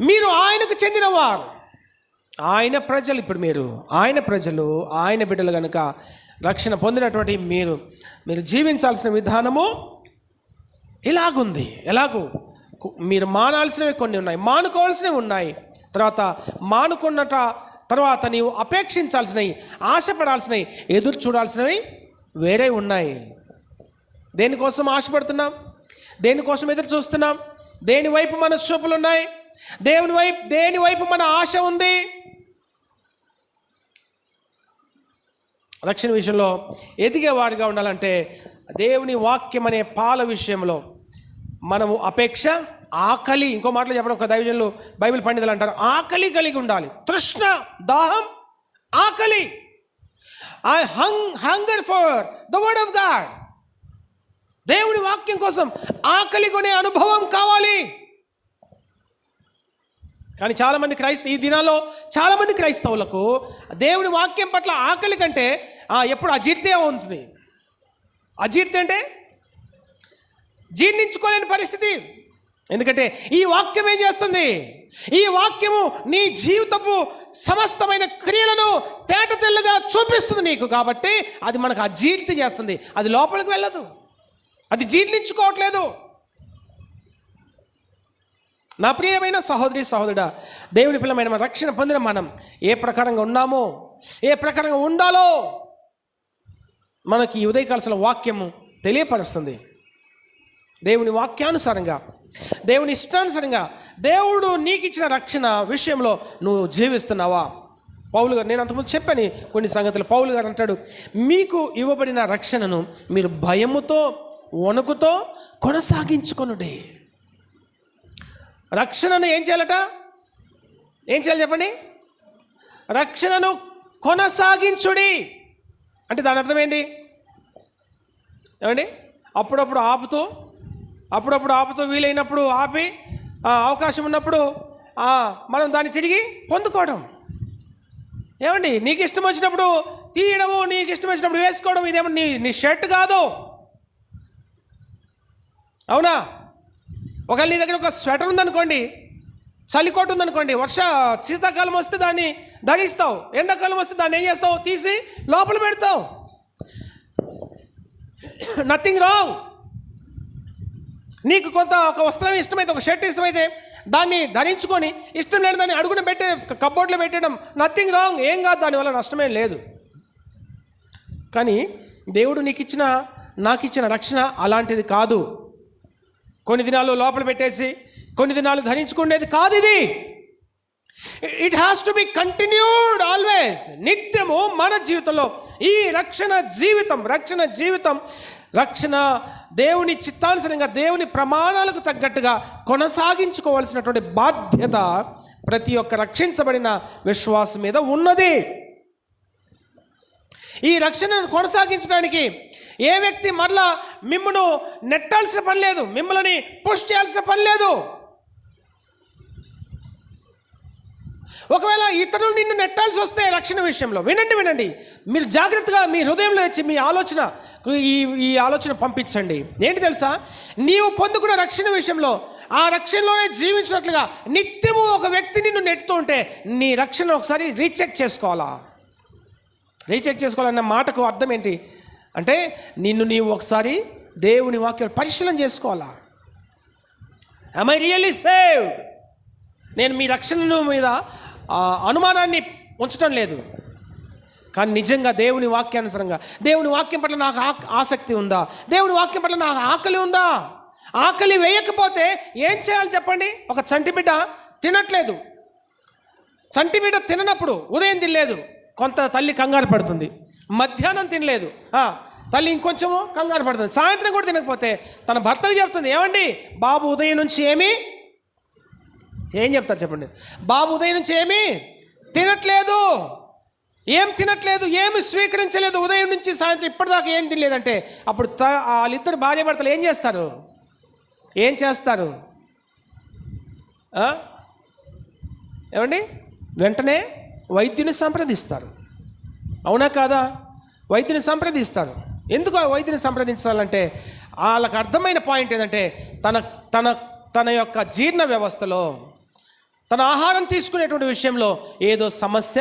మీరు ఆయనకు చెందినవారు. ఆయన ప్రజలు ఇప్పుడు మీరు ఆయన ప్రజలు ఆయన బిడ్డలు కనుక రక్షణ పొందినటువంటి మీరు మీరు జీవించాల్సిన విధానము ఇలాగుంది. ఎలాగూ? మీరు మానాల్సినవి కొన్ని ఉన్నాయి మానుకోవాల్సినవి ఉన్నాయి. తర్వాత మానుకున్నట తర్వాత నీవు అపేక్షించాల్సినవి ఆశపడాల్సినవి ఎదురు చూడాల్సినవి వేరే ఉన్నాయి. దేనికోసం ఆశపడుతున్నాం? దేనికోసం ఎదురు చూస్తున్నాం? దేని వైపు మన చూపులు ఉన్నాయి? దేవుని వైపు దేని వైపు మన ఆశ ఉంది? రక్షణ విషయంలో ఎదిగే వారిగా ఉండాలంటే దేవుని వాక్యం అనే పాల విషయంలో మనము అపేక్ష ఆకలి ఇంకో మాటలు చెప్పడం ఒక దైవజనులు బైబిల్ పండితులు అంటారు. ఆకలి కలిగి ఉండాలి. తృష్ణ దాహం ఆకలి. I hung hunger for the word of God దేవుడి వాక్యం కోసం ఆకలి కొనే అనుభవం కావాలి. కానీ చాలామంది క్రైస్త ఈ దినాల్లో చాలామంది క్రైస్తవులకు దేవుని వాక్యం పట్ల ఆకలి కంటే ఆ, ఎప్పుడు అజీర్తి ఉంటుంది. అజీర్తి అంటే జీర్ణించుకోలేని పరిస్థితి. ఎందుకంటే ఈ వాక్యం ఏం చేస్తుంది? ఈ వాక్యము నీ జీవితపు సమస్తమైన క్రియలను తేట తెల్లుగా చూపిస్తుంది నీకు కాబట్టి అది మనకు అజీర్తి చేస్తుంది. అది లోపలికి వెళ్ళదు. అది జీర్ణించుకోవట్లేదు. నా ప్రియమైన సహోదరి సహోదరుడా దేవుని పిల్లమైన మన రక్షణ పొందిన మనం ఏ ప్రకారంగా ఉన్నామో ఏ ప్రకారంగా ఉండాలో మనకి ఈ వాక్యము తెలియపరుస్తుంది. దేవుని వాక్యానుసారంగా దేవుని ఇష్టానుసారంగా దేవుడు నీకు ఇచ్చిన రక్షణ విషయంలో నువ్వు జీవిస్తున్నావా? పౌలు గారు నేను అంతకుముందు చెప్పాను కొన్ని సంగతులు. పౌలు గారు అంటాడు మీకు ఇవ్వబడిన రక్షణను మీరు భయముతో వణుకుతో కొనసాగించుకొనుడే. రక్షణను ఏం చేయాలట? ఏం చేయాలి చెప్పండి? రక్షణను కొనసాగించుడి. అంటే దాని అర్థం ఏంటి? ఏమండి? అప్పుడప్పుడు ఆపుతూ అప్పుడప్పుడు ఆపుతూ వీలైనప్పుడు ఆపి అవకాశం ఉన్నప్పుడు మనం దాన్ని తిరిగి పొందుకోవడం. ఏమండి? నీకు ఇష్టం వచ్చినప్పుడు తీయడము నీకు ఇష్టం వచ్చినప్పుడు వేసుకోవడం ఇదేమో నీ నీ షర్ట్ కాదు. అవునా? ఒకవేళ నీ దగ్గర ఒక స్వెటర్ ఉందనుకోండి చలికోట ఉందనుకోండి వర్ష శీతాకాలం వస్తే దాన్ని ధరిస్తావు. ఎండాకాలం వస్తే దాన్ని ఏం చేస్తావు? తీసి లోపల పెడతావు. నథింగ్ రాంగ్ నీకు కొంత ఒక వస్త్రం ఇష్టమైతే ఒక షర్ట్ ఇష్టమైతే దాన్ని ధరించుకొని ఇష్టం లేని దాన్ని అడుగున పెట్టే కబోర్డ్లో పెట్టడం నథింగ్ రాంగ్ ఏం కాదు దానివల్ల నష్టమేం లేదు. కానీ దేవుడు నీకు ఇచ్చిన నాకు ఇచ్చిన రక్షణ అలాంటిది కాదు. కొన్ని దినాలు లోపల పెట్టేసి కొన్ని దినాలు ధరించుకునేది కాదు ఇది. It has to be continued always నిత్యము మన జీవితంలో ఈ రక్షణ జీవితం రక్షణ జీవితం రక్షణ దేవుని చిత్తానుసరంగా దేవుని ప్రమాణాలకు తగ్గట్టుగా కొనసాగించుకోవాల్సినటువంటి బాధ్యత ప్రతి ఒక్క రక్షించబడిన విశ్వాసం మీద ఉన్నది. ఈ రక్షణను కొనసాగించడానికి ఏ వ్యక్తి మరలా మిమ్మను నెట్టాల్సిన పని లేదు మిమ్మల్ని పుష్ చేయాల్సిన పని లేదు. ఒకవేళ ఇతరులు నిన్ను నెట్టాల్సి వస్తే రక్షణ విషయంలో వినండి వినండి. మీరు జాగ్రత్తగా మీ హృదయంలో వచ్చి మీ ఆలోచన ఈ ఈ ఆలోచన పంపించండి. ఏంటి తెలుసా? నీవు పొందుకున్న రక్షణ విషయంలో ఆ రక్షణలోనే జీవించినట్లుగా నిత్యము ఒక వ్యక్తి నిన్ను నెట్టుతూ ఉంటే నీ రక్షణ ఒకసారి రీచెక్ చేసుకోవాలా? రీచెక్ చేసుకోవాలన్న మాటకు అర్థం ఏంటి? అంటే నిన్ను నీవు ఒకసారి దేవుని వాక్యం పరిశీలన చేసుకోవాలా? ఐ ఐ రియల్లీ సేవ్ నేను మీ రక్షణ మీద అనుమానాన్ని ఉంచడం లేదు. కానీ నిజంగా దేవుని వాక్యానుసరంగా దేవుని వాక్యం పట్ల నాకు ఆసక్తి ఉందా? దేవుని వాక్యం పట్ల నాకు ఆకలి ఉందా? ఆకలి వేయకపోతే ఏం చేయాలి చెప్పండి? ఒక చంటిబిడ్డ తినట్లేదు. చంటిబిడ్డ తిననప్పుడు ఉదయం తినలేదు. కొంత తల్లి కంగారు పడుతుంది. మధ్యాహ్నం తినలేదు. తల్లి ఇంకొంచెము కంగారు పడుతుంది. సాయంత్రం కూడా తినకపోతే తన భర్తకు చెప్తుంది ఏమండి బాబు ఉదయం నుంచి ఏమి ఏం చెప్తారు చెప్పండి. బాబు ఉదయం నుంచి ఏమి తినట్లేదు. ఏం తినట్లేదు ఏమి స్వీకరించలేదు. ఉదయం నుంచి సాయంత్రం ఇప్పటిదాకా ఏం తినలేదంటే అప్పుడు త వాళ్ళిద్దరు భార్య భర్తలు ఏం చేస్తారు? ఏం చేస్తారు? ఏమండి? వెంటనే వైద్యుని సంప్రదిస్తారు. అవునా కాదా? వైద్యుని సంప్రదిస్తారు. ఎందుకు ఆ వైద్యుని సంప్రదించాలంటే వాళ్ళకి అర్థమైన పాయింట్ ఏంటంటే తన తన తన యొక్క జీర్ణ వ్యవస్థలో తన ఆహారం తీసుకునేటువంటి విషయంలో ఏదో సమస్య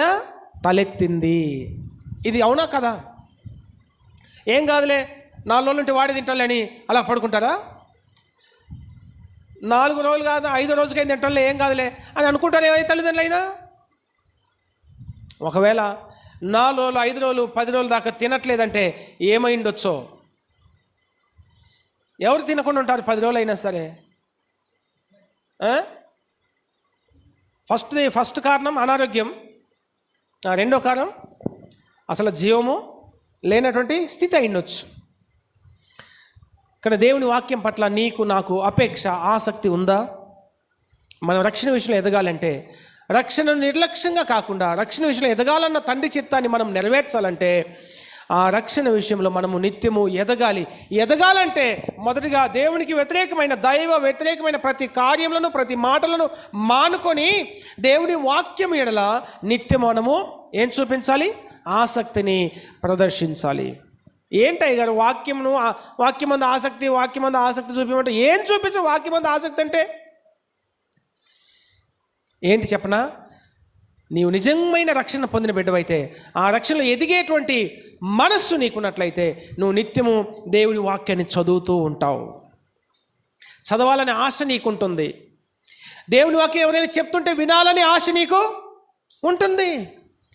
తలెత్తింది. ఇది అవునా కదా? ఏం కాదులే నాలుగు రోజులు ఉంటే వాడి తింటాలని అలా పడుకుంటారా? నాలుగు రోజులు కాదు ఐదో రోజుకైనా తింటాలే ఏం కాదులే అని అనుకుంటారు ఏ తల్లిదండ్రులైనా? ఒకవేళ నాలుగు రోజులు ఐదు రోజులు పది రోజులు దాకా తినట్లేదంటే ఏమైండొచ్చో? ఎవరు తినకుండా ఉంటారు పది రోజులు అయినా సరే ఫస్ట్ ఫస్ట్ కారణం అనారోగ్యం. రెండో కారణం అసలు జీవము లేనటువంటి స్థితి అయిండొచ్చు. కానీ దేవుని వాక్యం పట్ల నీకు నాకు అపేక్ష ఆసక్తి ఉందా? మనం రక్షణ విషయంలో ఎదగాలంటే రక్షణ నిర్లక్ష్యంగా కాకుండా రక్షణ విషయంలో ఎదగాలన్న తండ్రి చిత్తాన్ని మనం నెరవేర్చాలంటే ఆ రక్షణ విషయంలో మనము నిత్యము ఎదగాలి. ఎదగాలంటే మొదటిగా దేవునికి వ్యతిరేకమైన దైవ వ్యతిరేకమైన ప్రతి కార్యములను ప్రతి మాటలను మానుకొని దేవుని వాక్యం ఎడల నిత్యం మనము ఏం చూపించాలి? ఆసక్తిని ప్రదర్శించాలి. ఏంటయ్య గారు వాక్యమును వాక్యం మంది ఆసక్తి వాక్యం మంది ఆసక్తి చూపించమంటే ఏం చూపించు వాక్యం మంది ఆసక్తి అంటే? ఏంటి చెప్పనా? నీవు నిజమైన రక్షణ పొందిన బిడ్డవైతే ఆ రక్షణలో ఎదిగేటువంటి మనస్సు నీకున్నట్లయితే నువ్వు నిత్యము దేవుని వాక్యాన్ని చదువుతూ ఉంటావు. చదవాలనే ఆశ నీకుంటుంది. దేవుని వాక్యం ఎవరైనా చెప్తుంటే వినాలనే ఆశ నీకు ఉంటుంది.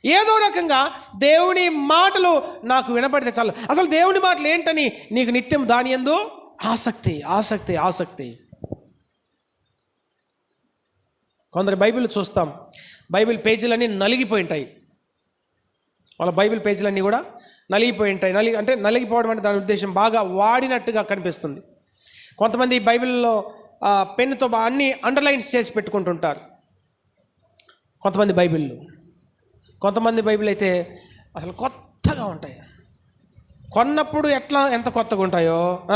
ఏదో రకంగా దేవుని మాటలు నాకు వినపడితే చాలు. అసలు దేవుని మాటలు ఏంటని నీకు నిత్యం దాని ఎందు ఆసక్తి ఆసక్తి ఆసక్తి. కొందరు బైబిల్ చూస్తాం. బైబిల్ పేజీలన్నీ నలిగిపోయి ఉంటాయి వాళ్ళ బైబిల్ పేజీలన్నీ కూడా నలిగిపోయి ఉంటాయి నలిగి అంటే నలిగిపోవడం అంటే దాని ఉద్దేశం బాగా వాడినట్టుగా కనిపిస్తుంది. కొంతమంది బైబిల్లో పెన్నుతో బా- అన్ని అండర్లైన్స్ చేసి పెట్టుకుంటుంటారు. కొంతమంది బైబిళ్ళు. కొంతమంది బైబిల్ అయితే అసలు కొత్తగా ఉంటాయి. కొన్నప్పుడు ఎట్లా ఎంత కొత్తగా ఉంటాయో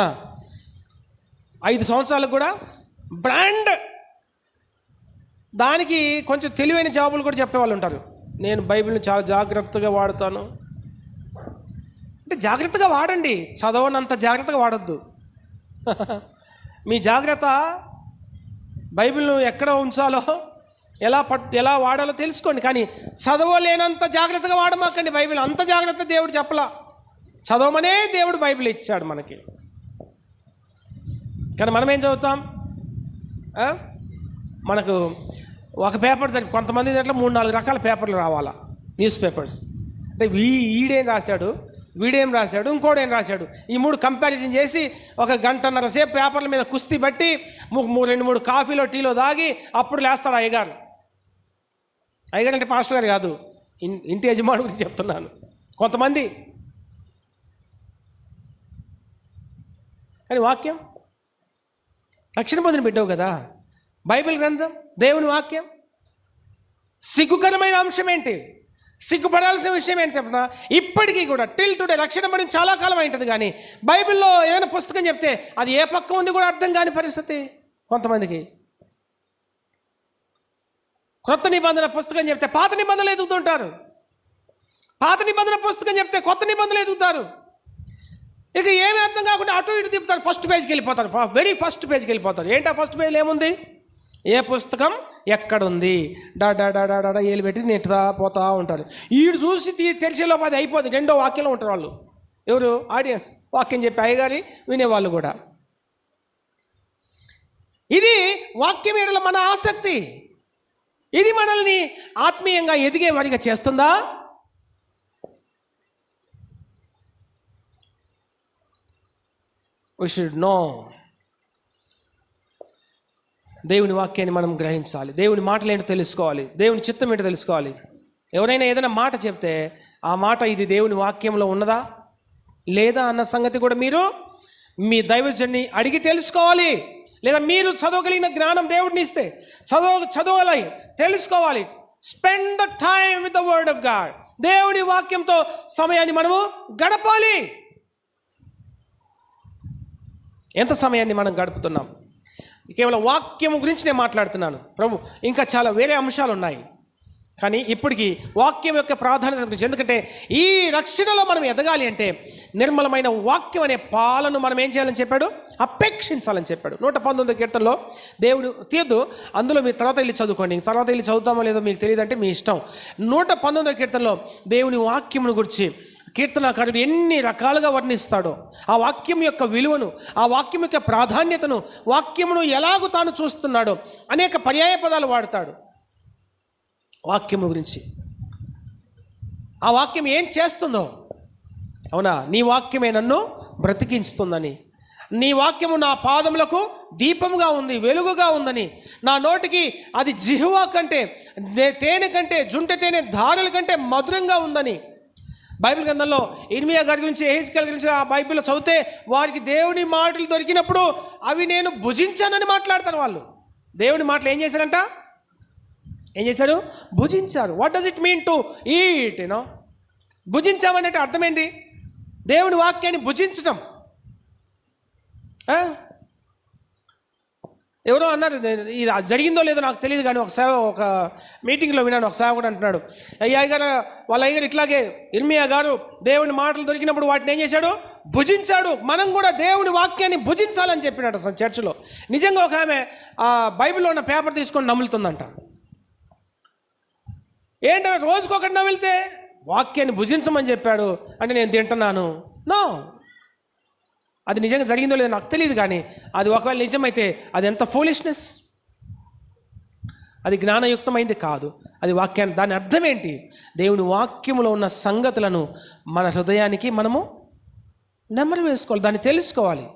ఐదు సంవత్సరాలకు కూడా బ్రాండ్ దానికి కొంచెం తెలివైన జాబులు కూడా చెప్పేవాళ్ళు ఉంటారు. నేను బైబిల్ని చాలా జాగ్రత్తగా వాడతాను. అంటే జాగ్రత్తగా వాడండి. చదవనంత జాగ్రత్తగా వాడద్దు. మీ జాగ్రత్త బైబిల్ను ఎక్కడ ఉంచాలో ఎలా పట్ ఎలా వాడాలో తెలుసుకోండి. కానీ చదవలేనంత జాగ్రత్తగా వాడమాకండి బైబిల్. అంత జాగ్రత్త దేవుడు చెప్పలా. చదవమనే దేవుడు బైబిల్ ఇచ్చాడు మనకి. కానీ మనం ఏం చదువుతాం మనకు ఒక పేపర్ సరి కొంతమంది దాంట్లో మూడు నాలుగు రకాల పేపర్లు రావాలా న్యూస్ పేపర్స్. అంటే వీ ఈడేం రాశాడు వీడేం రాశాడు ఇంకోడేం రాశాడు. ఈ మూడు కంపారిజన్ చేసి ఒక గంటన్నర సేపు పేపర్ల మీద కుస్తీ బట్టి ము- రెండు మూడు కాఫీలో టీలో దాగి అప్పుడు లేస్తాడు అయ్యగారు. అయ్యగారు అంటే పాస్టర్ గారు కాదు ఇన్- ఇంటి యజమాని గురించి చెప్తున్నాను. కొంతమంది. కానీ వాక్యం. రక్షణ పొందిన బిడ్డవు కదా. బైబిల్ గ్రంథం దేవుని వాక్యం. సిగ్గుకరమైన అంశం ఏంటి? సిగ్గుపడాల్సిన విషయం ఏంటి చెప్తున్నా ఇప్పటికీ కూడా టిల్ టుడే లక్షణం పడిన చాలా కాలం అయింటుంది కానీ బైబిల్లో ఏదైనా పుస్తకం చెప్తే అది ఏ పక్క ఉంది కూడా అర్థం కాని పరిస్థితి కొంతమందికి. కొత్త నిబంధన పుస్తకం చెప్తే పాత నిబంధనలు ఎదుగుతుంటారు. పాత నిబంధన పుస్తకం చెప్తే కొత్త నిబంధనలు ఎదుగుతారు. ఇక ఏమీ అర్థం కాకుండా అటు ఇటు తిప్పుతారు ఫస్ట్ పేజ్కి వెళ్ళిపోతారు వెరీ ఫస్ట్ పేజ్కి వెళ్ళిపోతారు. ఏంటి ఆ ఫస్ట్ పేజ్లో ఏముంది? ఏ పుస్తకం ఎక్కడుంది? డా డా డా డా డా ఏలు పెట్టి నెట్టుదా పోతా ఉంటారు. వీడు చూసి తీ తెరిచేలోపు అది అయిపోతుంది రెండో వాక్యంలో ఉంటారు వాళ్ళు. ఎవరు? ఆడియన్స్. వాక్యం చెప్పి అయ్యగారి వినేవాళ్ళు కూడా. ఇది వాక్యం ఏడల మన ఆసక్తి. ఇది మనల్ని ఆత్మీయంగా ఎదిగే వారిగా చేస్తుందా? వి షుడ్ నో దేవుని వాక్యాన్ని మనం గ్రహించాలి. దేవుని మాటలు ఏంటో తెలుసుకోవాలి. దేవుని చిత్తం ఏంటో తెలుసుకోవాలి. ఎవరైనా ఏదైనా మాట చెప్తే ఆ మాట ఇది దేవుని వాక్యంలో ఉన్నదా? లేదా అన్న సంగతి కూడా మీరు మీ దైవజన్ని అడిగి తెలుసుకోవాలి. లేదా మీరు చదవగలిగిన జ్ఞానం దేవుడిని ఇస్తే చదవ చదవాలి తెలుసుకోవాలి. Spend the time with the word of God దేవుని వాక్యంతో సమయాన్ని మనము గడపాలి. ఎంత సమయాన్ని మనం గడుపుతున్నాం? కేవలం వాక్యం గురించి నేను మాట్లాడుతున్నాను. ప్రభు ఇంకా చాలా వేరే అంశాలు ఉన్నాయి కానీ ఇప్పటికీ వాక్యం యొక్క ప్రాధాన్యత గురించి ఎందుకంటే ఈ రక్షణలో మనం ఎదగాలి అంటే నిర్మలమైన వాక్యం అనే పాలను మనం ఏం చేయాలని చెప్పాడు? అపేక్షించాలని చెప్పాడు. నూట పంతొమ్మిది కీర్తనలో దేవుడు తీయద్దు అందులో మీరు తర్వాత వెళ్ళి చదువుకోండి. తర్వాత వెళ్ళి చదువుతామో లేదో మీకు తెలియదంటే మీ ఇష్టం. నూట పంతొమ్మిది కీర్తనలో దేవుని వాక్యమును గురించి కీర్తనాకారుడు ఎన్ని రకాలుగా వర్ణిస్తాడో ఆ వాక్యం యొక్క విలువను ఆ వాక్యం యొక్క ప్రాధాన్యతను వాక్యమును ఎలాగూ తాను చూస్తున్నాడో అనేక పర్యాయ పదాలు వాడతాడు. వాక్యము గురించి. ఆ వాక్యం ఏం చేస్తుందో? అవునా? నీ వాక్యమే నన్ను బ్రతికించుతుందని. నీ వాక్యము నా పాదములకు దీపముగా ఉంది వెలుగుగా ఉందని. నా నోటికి అది జిహువా కంటే తేనె కంటే జుంట తేనె ధారల కంటే మధురంగా ఉందని. బైబిల్ గ్రంథంలో ఇర్మియా గారి గురించి ఏహెచ్కల్ గురించి ఆ బైబిల్లో చదివితే వారికి దేవుని మాటలు దొరికినప్పుడు అవి నేను భుజించానని మాట్లాడతారు వాళ్ళు. దేవుని మాటలు ఏం చేశారంట? ఏం చేశారు? భుజించారు. What does it mean to eat you know భుజించామనంటే అర్థం ఏంటి? దేవుని వాక్యాన్ని భుజించటం. ఎవరో అన్నారు ఇది జరిగిందో లేదో నాకు తెలియదు కానీ ఒక సేవ ఒక మీటింగ్లో విన్నాను ఒక సేవకుడు అంటున్నాడు. అయ్యా గారు వాళ్ళ అయ్యగారు ఇట్లాగే ఇర్మియా గారు దేవుని మాటలు దొరికినప్పుడు వాటిని ఏం చేశాడు? భుజించాడు. మనం కూడా దేవుని వాక్యాన్ని భుజించాలని చెప్పినట్టు అసలు చర్చిలో. నిజంగా ఒక ఆమె ఆ బైబిల్లో ఉన్న పేపర్ తీసుకొని నములుతుందంట. ఏంటంటే రోజుకొకటి నమిలితే వాక్యాన్ని భుజించమని చెప్పాడు. అంటే నేను తింటున్నాను. నో. అది నిజంగా జరిగిందో లేదో నాకు తెలియదు కానీ అది ఒకవేళ నిజమైతే అది ఎంత ఫోలిష్నెస్ అది జ్ఞానయుక్తమైంది కాదు. అది వాక్యాన్ని దాని అర్థం ఏంటి? దేవుని వాక్యములో ఉన్న సంగతులను మన హృదయానికి మనము నెమరు వేసుకోవాలి దాన్ని తెలుసుకోవాలి.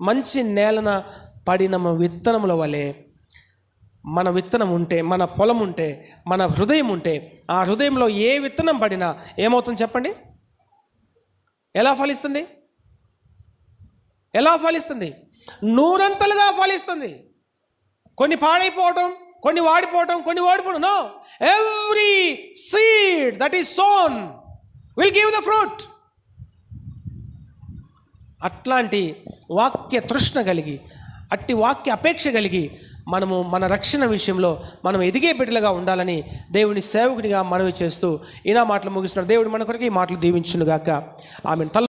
మంచి నేలన పడిన విత్తనముల వలె మన విత్తనం ఉంటే మన పొలం ఉంటే మన హృదయం ఉంటే ఆ హృదయంలో ఏ విత్తనం పడినా ఏమవుతుంది చెప్పండి? ఎలా ఫలిస్తుంది? ఎలా ఫలిస్తుంది? నూరంతలుగా ఫలిస్తుంది. కొన్ని పాడైపోవటం కొన్ని వాడిపోవటం కొన్ని ఓడిపోవడం no every seed that is sown will give the fruit అట్లాంటి వాక్య తృష్ణ కలిగి అట్టి వాక్య అపేక్ష కలిగి మనము మన రక్షణ విషయంలో మనం ఎదిగే బిడ్డలుగా ఉండాలని దేవుని సేవకునిగా మనవి చేస్తూ ఈనా మాటలు ముగిస్తున్నారు దేవుడు మన కొరకు ఈ మాటలు దీవించునుగాక. ఆమె తల